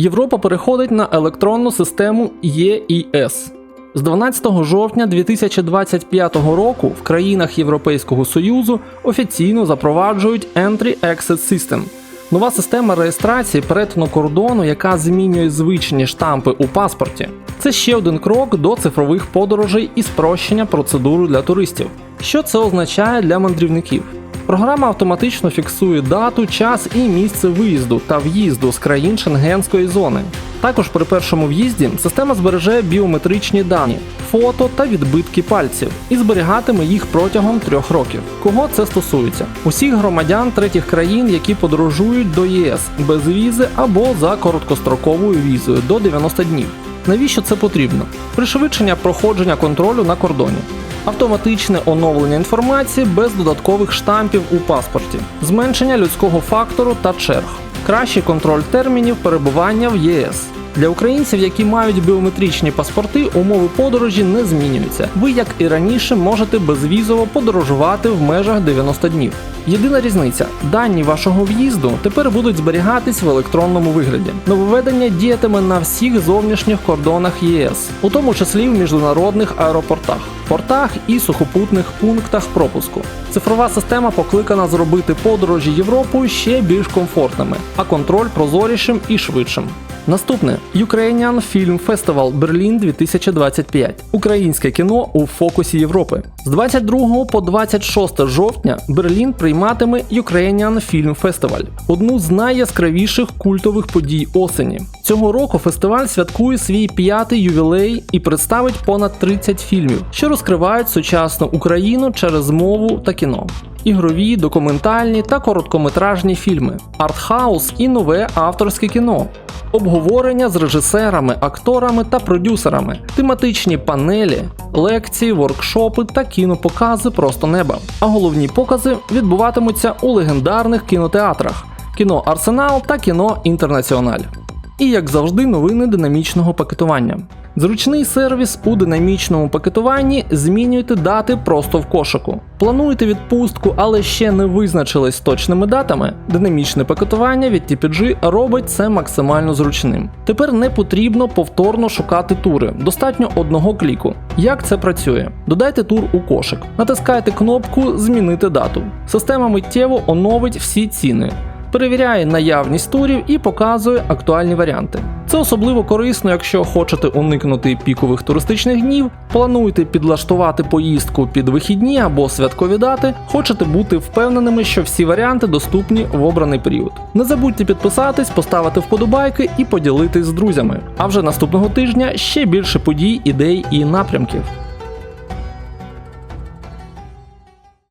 Європа переходить на електронну систему ЄІС. З 12 жовтня 2025 року в країнах Європейського Союзу офіційно запроваджують Entry Exit System. Нова система реєстрації перетину кордону, яка змінює звичні штампи у паспорті. Це ще один крок до цифрових подорожей і спрощення процедури для туристів. Що це означає для мандрівників? Програма автоматично фіксує дату, час і місце виїзду та в'їзду з країн шенгенської зони. Також при першому в'їзді система збереже біометричні дані, фото та відбитки пальців і зберігатиме їх протягом трьох років. Кого це стосується? Усіх громадян третіх країн, які подорожують до ЄС без візи або за короткостроковою візою до 90 днів. Навіщо це потрібно? Пришвидшення проходження контролю на кордоні. Автоматичне оновлення інформації без додаткових штампів у паспорті, зменшення людського фактору та черг, кращий контроль термінів перебування в ЄС. Для українців, які мають біометричні паспорти, умови подорожі не змінюються. Ви, як і раніше, можете безвізово подорожувати в межах 90 днів. Єдина різниця: дані вашого в'їзду тепер будуть зберігатись в електронному вигляді. Нововведення діятиме на всіх зовнішніх кордонах ЄС, у тому числі в міжнародних аеропортах, портах і сухопутних пунктах пропуску. Цифрова система покликана зробити подорожі Європою ще більш комфортними, а контроль прозорішим і швидшим. Наступне Ukrainian Film Festival Берлін 2025. Українське кіно у фокусі Європи. З 22 по 26 жовтня Берлін прийматиме Ukrainian Film Festival – одну з найяскравіших культових подій осені. Цього року фестиваль святкує свій п'ятий ювілей і представить понад 30 фільмів, що розкривають сучасну Україну через мову та кіно. Ігрові, документальні та короткометражні фільми, артхаус і нове авторське кіно, обговорення з режисерами, акторами та продюсерами, тематичні панелі, лекції, воркшопи та кінопокази просто неба. А головні покази відбуватимуться у легендарних кінотеатрах: кіно Арсенал та кіно Інтернаціональ. І як завжди, новини динамічного пакетування. Зручний сервіс у динамічному пакетуванні змінюйте дати просто в кошику. Плануєте відпустку, але ще не визначились з точними датами. Динамічне пакетування від TPG робить це максимально зручним. Тепер не потрібно повторно шукати тури, достатньо одного кліку. Як це працює? Додайте тур у кошик, натискайте кнопку Змінити дату. Система миттєво оновить всі ціни перевіряє наявність турів і показує актуальні варіанти. Це особливо корисно, якщо хочете уникнути пікових туристичних днів, плануєте підлаштувати поїздку під вихідні або святкові дати, хочете бути впевненими, що всі варіанти доступні в обраний період. Не забудьте підписатись, поставити вподобайки і поділитись з друзями. А вже наступного тижня ще більше подій, ідей і напрямків.